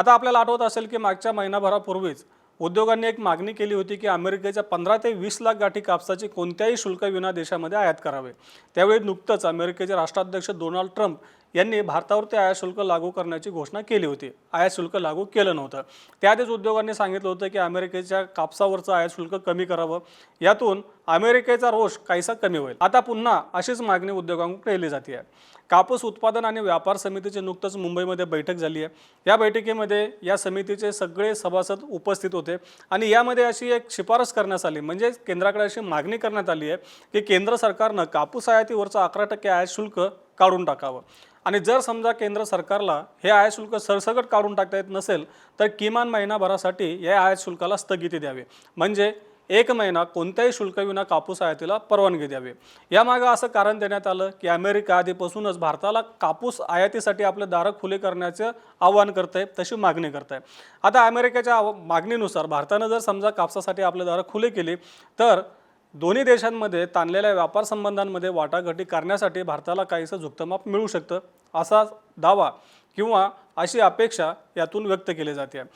आता आपल्याला आठवत असेल की मागच्या महिनाभरापूर्वीच उद्योगांनी एक मागणी केली होती की अमेरिकेच्या पंधरा ते वीस लाख गाठी कापसाची कोणत्याही शुल्कविना देशामध्ये आयात करावे. त्यावेळी नुकतंच अमेरिकेचे राष्ट्राध्यक्ष डोनाल्ड ट्रम्प यांनी भारतावरती आयात शुल्क लागू करण्याची घोषणा केली होती. आयात शुल्क लागू केलं नव्हतं. त्याआधीच उद्योगांनी सांगितलं होतं की अमेरिकेच्या कापसावरचं आयात शुल्क कमी करावं. यातून अमेरिकेचा रोष काहीसा कमी होईल. आता पुन्हा अशीच मागणी उद्योगांकडून केली जाते कापूस उत्पादन आणि व्यापार समितीची नुकतंच मुंबईमध्ये बैठक झाली आहे या बैठकीमध्ये या समितीचे सगळे सभासद उपस्थित होते आणि यामध्ये अशी एक शिफारस करण्यात आली. म्हणजे केंद्राकडे अशी मागणी करण्यात आली आहे की केंद्र सरकारनं कापूस आयातीवरचं अकरा टक्के आयात शुल्क काढून टाकावं. आणि जर समजा केंद्र सरकारला हे आयात शुल्क सरसकट काढून टाकता येत नसेल तर किमान महिनाभरासाठी या आयात शुल्काला स्थगिती द्यावी. म्हणजे एक महिना कोणत्याही शुल्कविना कापूस आयातीला परवानगी द्यावी. यामागं असं कारण देण्यात आलं की अमेरिका आधीपासूनच भारताला कापूस आयातीसाठी आपले दारं खुले करण्याचं आवाहन करत आहे तशी मागणी करत आहे आता अमेरिकेच्या आव- मागणीनुसार भारतानं जर समजा कापसासाठी आपले दारं खुले केली तर दोन्ही देशांमध्ये ताणलेल्या व्यापार संबंधांमध्ये वाटाघाटी करण्यासाठी भारताला काहीसं झुकतमाप मिळू शकतं असा दावा किंवा अशी अपेक्षा यातून व्यक्त केली जाते.